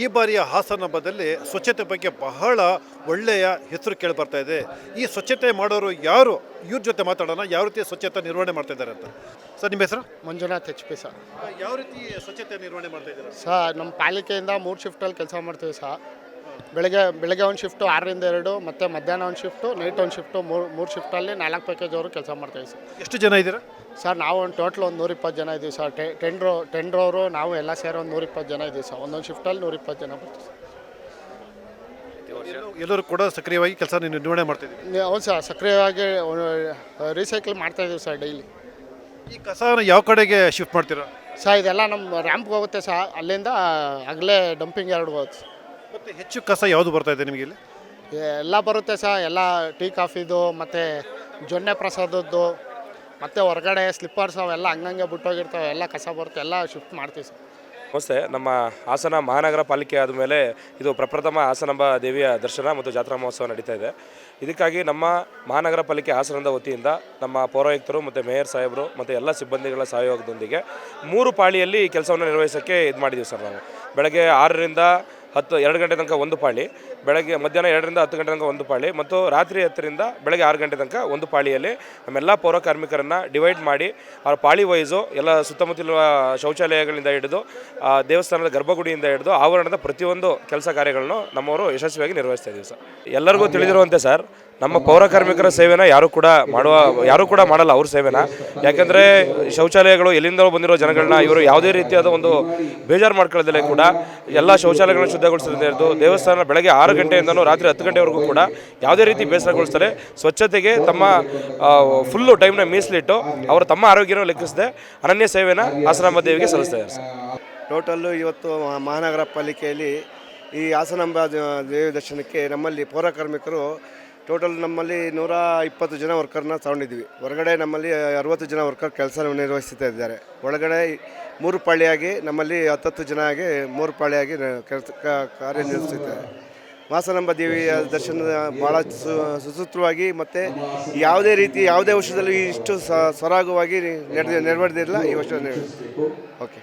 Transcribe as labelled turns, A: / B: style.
A: ಈ ಬಾರಿಯ ಹಾಸನ ಹಬ್ಬದಲ್ಲಿ ಸ್ವಚ್ಛತೆ ಬಗ್ಗೆ ಬಹಳ ಒಳ್ಳೆಯ ಹೆಸರು ಕೇಳಿ ಬರ್ತಾ ಇದೆ. ಈ ಸ್ವಚ್ಛತೆ ಮಾಡೋರು ಯಾರು? ಇವ್ರ ಜೊತೆ ಮಾತಾಡೋಣ. ಯಾವ ರೀತಿ ಸ್ವಚ್ಛತೆ ನಿರ್ವಹಣೆ ಮಾಡ್ತಾ ಇದ್ದಾರೆ ಅಂತ. ಸರ್ ನಿಮ್ಮ ಹೆಸರು?
B: Manjunath H P sir.
A: ಯಾವ ರೀತಿ ಸ್ವಚ್ಛತೆ ನಿರ್ವಹಣೆ ಮಾಡ್ತಾ ಇದ್ದಾರೆ?
B: ಸರ್ ನಮ್ಮ ಪಾಲಿಕೆಯಿಂದ ಮೂರು ಶಿಫ್ಟಲ್ಲಿ ಕೆಲಸ ಮಾಡ್ತೀವಿ ಸರ್. ಬೆಳಗ್ಗೆ ಬೆಳಗ್ಗೆ ಒಂದು ಶಿಫ್ಟು ಆರರಿಂದ ಎರಡು ಮತ್ತು ಮಧ್ಯಾಹ್ನ ಒಂದು ಶಿಫ್ಟು ನೈಟ್ ಒಂದು ಶಿಫ್ಟು ಮೂರು ಮೂರು ಶಿಫ್ಟಲ್ಲಿ ನಾಲ್ಕು ಪ್ಯಾಕೇಜ್ ಅವರು ಕೆಲಸ ಮಾಡ್ತೀವಿ ಸರ್.
A: ಎಷ್ಟು ಜನ ಇದ್ದೀರಾ?
B: ಸರ್ ನಾವು ಒಂದು ಟೋಟಲ್ ಒಂದು ನೂರಿಪ್ಪತ್ತು ಜನ ಇದ್ದೀವಿ ಸರ್. ಟೆ ಟೆಂಡ್ರು ಟೆಂಡ್ರವರು ನಾವು ಎಲ್ಲ ಸೇರಿ ಒಂದು ನೂರಿಪ್ಪತ್ತು ಜನ ಇದ್ದೀವಿ ಸರ್. ಒಂದೊಂದು ಶಿಫ್ಟಲ್ಲಿ ನೂರಿಪ್ಪತ್ತು ಜನ ಬರ್ತೀವಿ ಸರ್.
A: ಎಲ್ಲರೂ- ಕೂಡ ಸಕ್ರಿಯವಾಗಿ ಕೆಲಸ ನಿರ್ವಹಣೆ
B: ಮಾಡ್ತಿದ್ದೀವಿ ಹೌದು ಸರ್ ಸಕ್ರಿಯವಾಗಿ ರೀಸೈಕಲ್ ಮಾಡ್ತಾಯಿದ್ದೀವಿ ಸರ್ ಡೈಲಿ
A: ಈ ಕಸನ ಯಾವ ಕಡೆಗೆ ಶಿಫ್ಟ್ ಮಾಡ್ತೀರಾ?
B: ಸರ್ ಇದೆಲ್ಲ ನಮ್ಮ ರ್ಯಾಂಪ್ಗೆ ಹೋಗುತ್ತೆ ಸರ್. ಅಲ್ಲಿಂದ ಆಗಲೇ ಡಂಪಿಂಗ್ ಎರಡು ಹೋಗುತ್ತೆ ಸರ್.
A: ಮತ್ತೆ ಹೆಚ್ಚು ಕಸ ಯಾವುದು ಬರ್ತಾ ಇದೆ ನಿಮಗೆ ಇಲ್ಲಿ?
B: ಎಲ್ಲ ಬರುತ್ತೆ ಸರ್. ಎಲ್ಲ ಟೀ ಕಾಫಿದು ಮತ್ತು ಜೊನ್ನೆ ಪ್ರಸಾದದ್ದು ಮತ್ತು ಹೊರಗಡೆ ಸ್ಲಿಪ್ಪರ್ಸ್ ಅವೆಲ್ಲ ಹಂಗಂಗೆ ಬಿಟ್ಟೋಗಿರ್ತವೆ. ಎಲ್ಲ ಕಸ ಬರುತ್ತೆ. ಎಲ್ಲ ಶಿಫ್ಟ್ ಮಾಡ್ತೀವಿ ಸರ್.
C: ನಮಸ್ತೆ. ನಮ್ಮ ಹಾಸನ ಮಹಾನಗರ ಪಾಲಿಕೆ ಆದಮೇಲೆ ಇದು ಪ್ರಪ್ರಥಮ ಹಾಸನಂಬ ದೇವಿಯ ದರ್ಶನ ಮತ್ತು ಜಾತ್ರಾ ಮಹೋತ್ಸವ ನಡೀತಾ ಇದೆ. ಇದಕ್ಕಾಗಿ ನಮ್ಮ ಮಹಾನಗರ ಪಾಲಿಕೆ ಹಾಸನದ ವತಿಯಿಂದ ನಮ್ಮ ಪೌರಾಯುಕ್ತರು ಮತ್ತು ಮೇಯರ್ ಸಾಹೇಬರು ಮತ್ತು ಎಲ್ಲ ಸಿಬ್ಬಂದಿಗಳ ಸಹಯೋಗದೊಂದಿಗೆ ಮೂರು ಪಾಳಿಯಲ್ಲಿ ಕೆಲಸವನ್ನು ನಿರ್ವಹಿಸೋಕ್ಕೆ ಇದು ಮಾಡಿದ್ದೀವಿ ಸರ್ ನಾವು. ಬೆಳಗ್ಗೆ ಆರರಿಂದ ಹತ್ತು ಎರಡು ಗಂಟೆ ತನಕ ಒಂದು ಪಾಳಿ ಬೆಳಗ್ಗೆ ಮಧ್ಯಾಹ್ನ ಎರಡರಿಂದ ಹತ್ತು ಗಂಟೆ ತನಕ ಒಂದು ಪಾಳಿ ಮತ್ತು ರಾತ್ರಿ ಹತ್ತರಿಂದ ಬೆಳಗ್ಗೆ ಆರು ಗಂಟೆ ತನಕ ಒಂದು ಪಾಳಿಯಲ್ಲಿ ನಮ್ಮೆಲ್ಲ ಪೌರ ಕಾರ್ಮಿಕರನ್ನು ಡಿವೈಡ್ ಮಾಡಿ ಅವ್ರ ಪಾಳಿ ವೈಸು ಎಲ್ಲ ಸುತ್ತಮುತ್ತಲಿನ ಶೌಚಾಲಯಗಳಿಂದ ಹಿಡಿದು ಆ, ದೇವಸ್ಥಾನದ ಗರ್ಭಗುಡಿಯಿಂದ ಹಿಡಿದು ಆವರಣದ ಪ್ರತಿಯೊಂದು ಕೆಲಸ ಕಾರ್ಯಗಳನ್ನು ನಮ್ಮವರು ಯಶಸ್ವಿಯಾಗಿ ನಿರ್ವಹಿಸ್ತಾ ಇದ್ದೀವಿ ಸರ್. ಎಲ್ಲರಿಗೂ ತಿಳಿದಿರುವಂತೆ ಸರ್ ನಮ್ಮ ಪೌರಕಾರ್ಮಿಕರ ಸೇವೆನ ಯಾರು ಕೂಡ ಮಾಡುವ, ಯಾರು ಕೂಡ ಮಾಡಲ್ಲ ಅವ್ರ ಸೇವೆನ. ಯಾಕೆಂದರೆ ಶೌಚಾಲಯಗಳು ಎಲ್ಲಿಂದ ಬಂದಿರೋ ಜನಗಳನ್ನ ಇವರು ಯಾವುದೇ ರೀತಿಯಾದ ಒಂದು ಬೇಜಾರು ಮಾಡ್ಕೊಳ್ಳೋದಿಲ್ಲ ಕೂಡ. ಎಲ್ಲ ಶೌಚಾಲಯಗಳನ್ನು ಶುದ್ಧಗೊಳಿಸೋದ್ರಿಂದ ಹಿಡಿದು ದೇವಸ್ಥಾನ ಬೆಳಗ್ಗೆ ಆರು ಗಂಟೆಯಿಂದನೂ ರಾತ್ರಿ ಹತ್ತು ಗಂಟೆವರೆಗೂ ಕೂಡ ಯಾವುದೇ ರೀತಿ ಬೇಸರಗೊಳಿಸ್ತಾರೆ. ಸ್ವಚ್ಛತೆಗೆ ತಮ್ಮ ಫುಲ್ಲು ಟೈಮ್ನ ಮೀಸಲಿಟ್ಟು ಅವರು ತಮ್ಮ ಆರೋಗ್ಯನ ಲೆಕ್ಕಿಸದೆ ಅನನ್ಯ ಸೇವೆನ ಹಾಸನಾಂಬ ದೇವಿಗೆ ಸಲ್ಲಿಸ್ತಾ ಇದ್ದಾರೆ
D: ಟೋಟಲ್ಲು ಇವತ್ತು ಮಹಾನಗರ ಪಾಲಿಕೆಯಲ್ಲಿ ಈ ಹಾಸನಾಂಬ ದೇವಿ ದರ್ಶನಕ್ಕೆ ನಮ್ಮಲ್ಲಿ ಪೌರ ಕಾರ್ಮಿಕರು ಟೋಟಲ್ ನಮ್ಮಲ್ಲಿ ನೂರ ಇಪ್ಪತ್ತು ಜನ ವರ್ಕರ್ನ ತಗೊಂಡಿದ್ದೀವಿ. ಹೊರಗಡೆ ನಮ್ಮಲ್ಲಿ ಅರವತ್ತು ಜನ ವರ್ಕರ್ ಕೆಲಸ ನಿರ್ವಹಿಸುತ್ತಾ ಇದ್ದಾರೆ. ಒಳಗಡೆ ಮೂರು ಪಾಳಿಯಾಗಿ ನಮ್ಮಲ್ಲಿ ಹತ್ತತ್ತು ಜನ ಆಗಿ ಮೂರು ಪಾಳಿಯಾಗಿ ಕೆಲಸ ಕಾರ್ಯನಿರ್ವಹಿಸುತ್ತಾರೆ ಮಾಸನಂಬ ದೇವಿಯ ದರ್ಶನ ಭಾಳ ಸು ಸುಸೂತ್ರವಾಗಿ ಮತ್ತು ಯಾವುದೇ ರೀತಿ ಯಾವುದೇ ವರ್ಷದಲ್ಲಿ ಇಷ್ಟು ಸರಾಗವಾಗಿ ನಡೆದ ನೆರವೇರ್ದಿಲ್ಲ ಈ ವರ್ಷ ಓಕೆ.